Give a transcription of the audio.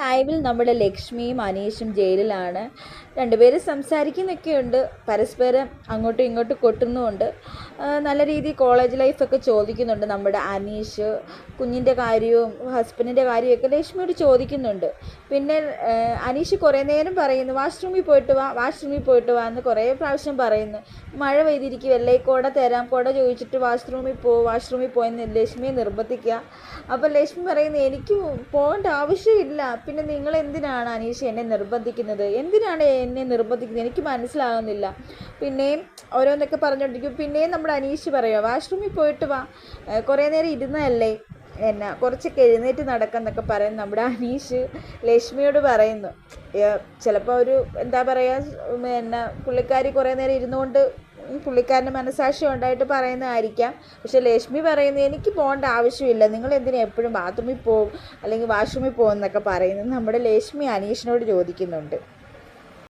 ലൈവിൽ നമ്മുടെ ലക്ഷ്മിയും അനീഷും ജയിലിലാണ്. രണ്ടുപേരും സംസാരിക്കുന്നൊക്കെയുണ്ട്. പരസ്പരം അങ്ങോട്ടും ഇങ്ങോട്ടും കൊട്ടുന്നുമുണ്ട്. നല്ല രീതിയിൽ കോളേജ് ലൈഫൊക്കെ ചോദിക്കുന്നുണ്ട് നമ്മുടെ അനീഷ്. കുഞ്ഞിന്റെ കാര്യവും ഹസ്ബൻഡിന്റെ കാര്യമൊക്കെ ലക്ഷ്മിയോട് ചോദിക്കുന്നുണ്ട്. പിന്നെ അനീഷ് കുറേ നേരം പറയുന്നു വാഷ്റൂമിൽ പോയിട്ട് വാ വാഷ്റൂമിൽ പോയിട്ട് വാ എന്ന് കുറേ പ്രാവശ്യം പറയുന്നു. മഴ പെയ്തിരിക്കുമല്ലേ കോട തരാം കോട ചോദിച്ചിട്ട് വാഷ്റൂമിൽ പോ വാഷ്റൂമിൽ പോയെന്ന് ലക്ഷ്മിയെ നിർബന്ധിക്കുക. അപ്പോൾ ലക്ഷ്മി പറയുന്നു എനിക്ക് പോകേണ്ട ആവശ്യമില്ല പിന്നെ നിങ്ങൾ എന്തിനാണ് അനീഷ എന്നെ നിർബന്ധിക്കുന്നത്? എന്തിനാണ് എന്നെ നിർബന്ധിക്കുന്നത്? എനിക്ക് മനസ്സിലാകുന്നില്ല പിന്നെയും ഓരോന്നൊക്കെ പറഞ്ഞുകൊണ്ടിരിക്കും പിന്നെയും നമ്മുടെ അനീഷ് പറയുക വാഷ്റൂമിൽ പോയിട്ട് വാ. കുറേ നേരം ഇരുന്നതല്ലേ എന്നാ കുറച്ചൊക്കെ എഴുന്നേറ്റ് നടക്കുന്നൊക്കെ പറയുന്നു നമ്മുടെ അനീഷ് ലക്ഷ്മിയോട് പറയുന്നു. ചിലപ്പോൾ ഒരു എന്താ പറയുക എന്നാ പുള്ളിക്കാരി കുറേ നേരം ഇരുന്നുകൊണ്ട് പുള്ളിക്കാരന്റെ മനസാക്ഷി ഉണ്ടായിട്ട് പറയുന്നതായിരിക്കാം. പക്ഷേ ലക്ഷ്മി പറയുന്നത് എനിക്ക് പോകേണ്ട ആവശ്യമില്ല. നിങ്ങൾ എന്തിനാ എപ്പോഴും ബാത്റൂമിൽ പോകും അല്ലെങ്കിൽ വാഷ്റൂമിൽ പോകും എന്നൊക്കെ പറയുന്നത് നമ്മുടെ ലക്ഷ്മി അനീഷിനോട് ചോദിക്കുന്നുണ്ട്.